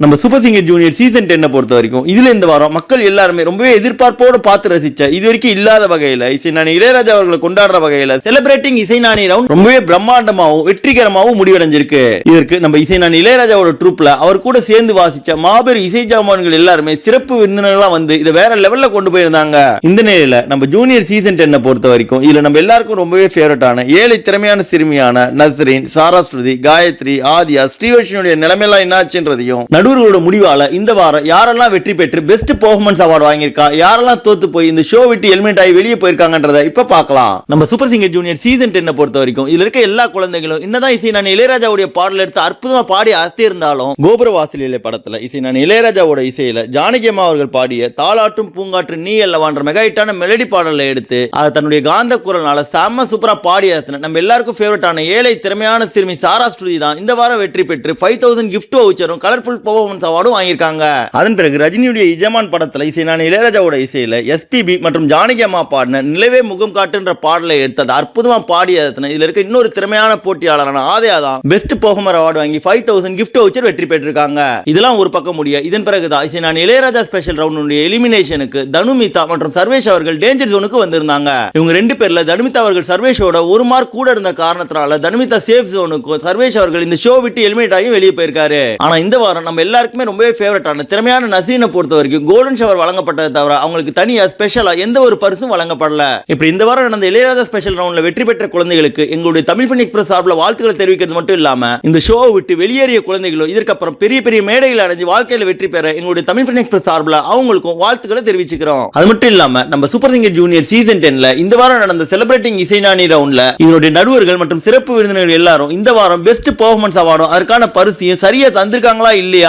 நம்ம super singer junior season டென்னை பொறுத்த வரைக்கும் இதுல இந்த வாரம் மக்கள் எல்லாருமே ரொம்பவே எதிர்பார்ப்போடு பார்த்து ரசிச்ச இது வரைக்கும் இல்லாத வகையில் இசைநாணி இளையராஜா அவர்களை கொண்டாடுற வகையில் செலிப்ரேட்டிங் இசைநாணி ரவுண்ட் ரொம்பவே பிரம்மாண்டமாகவும் வெற்றிகரமாகவும் முடிவடைஞ்சிருக்கு. இதற்கு நம்ம இசைநாணி இளையராஜாவோட ட்ரூப்ல அவர் கூட சேர்ந்து வாசிச்ச மாபெரும் இசை ஜாமான்கள் எல்லாருமே சிறப்பு விருந்தினர்களா வந்து இதை வேற லெவலில் கொண்டு போயிருந்தாங்க. இந்த நிலையில் நம்ம ஜூனியர் சீசன் டென்னை பொறுத்த வரைக்கும் இதில் நம்ம எல்லாருக்கும் ரொம்பவே ஃபேவரட்டான ஏழை திறமையான சிறுமியான நஸ்ரின் சாராஸ்ருதி காயத்ரி ஆதியா ஸ்ரீவர்ஷனுடைய நிலைமையெல்லாம் என்னாச்சுன்றதையும் நடுவர்களோட முடிவால இந்த வாரம் யாரெல்லாம் வெற்றி பெற்று பெஸ்ட் பெர்ஃபார்மன்ஸ் அவார்டு வாங்கியிருக்கா யாரெல்லாம் தோத்து போய் இந்த ஷோ விட்டு எலிமெண்ட் ஆகி வெளியே போயிருக்காங்கன்றத இப்ப பார்க்கலாம். நம்ம சூப்பர் சிங்கர் ஜூனியர் சீசன் டென்னை பொறுத்த வரைக்கும் இதுல இருக்க எல்லா குழந்தைகளும் என்னதான் இசை நான் இளையராஜாவுடைய பாடல் எடுத்து அற்புதமா பாடி அசத்தி இருந்தாலும் கோபுர வாசலிலே படத்துல இசை நான் இளையராஜாவோட இசையில ஜானகி அம்மா அவர்கள் பாடிய தாளாட்டும் பூங்காற்று நீ அல்லவான்ற மெகா ஹிட்டான மெலடி பாடலை எடுத்து அதை தன்னுடைய காந்த குரல்னால செம்ம சூப்பரா பாடி அசத்தின நம்ம எல்லாருக்கும் ஃபேவரட்டான ஏழை திறமையான சிறுமி சாரா ஸ்ருதி தான் இந்த வாரம் வெற்றி பெற்று ஃபைவ் தௌசண்ட் கிஃப்ட் வவுச்சரும் கலர்ஃபுல் பவர் பர்ஃபார்மன்ஸ் அவார்டும் வாங்கியிருக்காங்க. அதன் பிறகு ரஜினியுடைய இஜமான் படத்தில் இசை இளையராஜாவோட இசையில் எஸ்பிபி மற்றும் ஜானகி அம்மா பாடின நிலவே முகம் காட்டுன்ற பாடலை எடுத்து அதை அற்புதமா பாடி அசத்தின இதில் இருக்க இன்னொரு திறமையான போட்டியாளரான ஆதயா தான் பெஸ்ட் பர்ஃபார்மர் அவார்டு வாங்கி ஃபைவ் தௌசண்ட் கிஃப்ட் வச்சு வெற்றி பெற்றிருக்காங்க. இதெல்லாம் ஒரு பக்கம் முடிய இதன் பிறகு தான் நான் இளையராஜா ஸ்பெஷல் ரவுண்டுடைய எலிமினேஷனுக்கு தனுமிதா மற்றும் சர்வேஷ் அவர்கள் டேஞ்சர் ஜோனுக்கு வந்திருந்தாங்க. இவங்க ரெண்டு பேர்ல தனுமிதா அவர்கள் சர்வேஷோட ஒரு மார்க் கூட இருந்த காரணத்தினால தனுமிதா சேஃப் ஜோனுக்கும் சர்வேஷ் அவர்கள் இந்த ஷோ விட்டு எலிமினேட் ஆகி வெளியே போயிருக்காரு. ஆனா இந்த வாரம் நம்ம எல்லாருக்குமே ரொம்பவே ஃபேவரட்டான திறமையான நசீனை பொறுத்த வரைக்கும் கோல்டன் ஷவர் வழங்கப்பட்டதை தவிர அவங்களுக்கு தனியாக ஸ்பெஷலாக எந்த ஒரு பரிசும் வழங்கப்படல. இப்படி இந்த வாரம் நடந்த இளையராஜா ஸ்பெஷல் ரவுண்ட்ல வெற்றி பெற்ற குழந்தைகளுக்கு எங்களுடைய தமிழ் ஃபன் எக்ஸ்பிரஸ் சார்பில் வாழ்த்துக்களை தெரிவிக்கிறது மட்டும் இல்லாமல் இந்த ஷோவை விட்டு வெளியேறிய குழந்தைகளும் இதற்கப்புறம் பெரிய பெரிய மேடைகள் அடைஞ்சு வாழ்க்கையில் வெற்றி பெற எங்களுடைய தமிழ் ஃபன் எக்ஸ்பிரஸ் சார்பில் அவங்களுக்கும் வாழ்த்துக்களை தெரிவிச்சுக்கிறோம். அது மட்டும் இல்லாமல் நம்ம சூப்பர் சிங்கர் ஜூனியர் சீசன் டென்ல இந்த வாரம் நடந்த செலிபிரேட்டிங் இசைஞானி ரவுண்ட்ல இதனுடைய நடுவர்கள் மற்றும் சிறப்பு விருந்தினர்கள் எல்லாரும் இந்த வாரம் பெஸ்ட் பெர்ஃபார்மன்ஸ் அவார்டும் அதற்கான பரிசையும் சரியா தந்திருக்காங்களா இல்லையா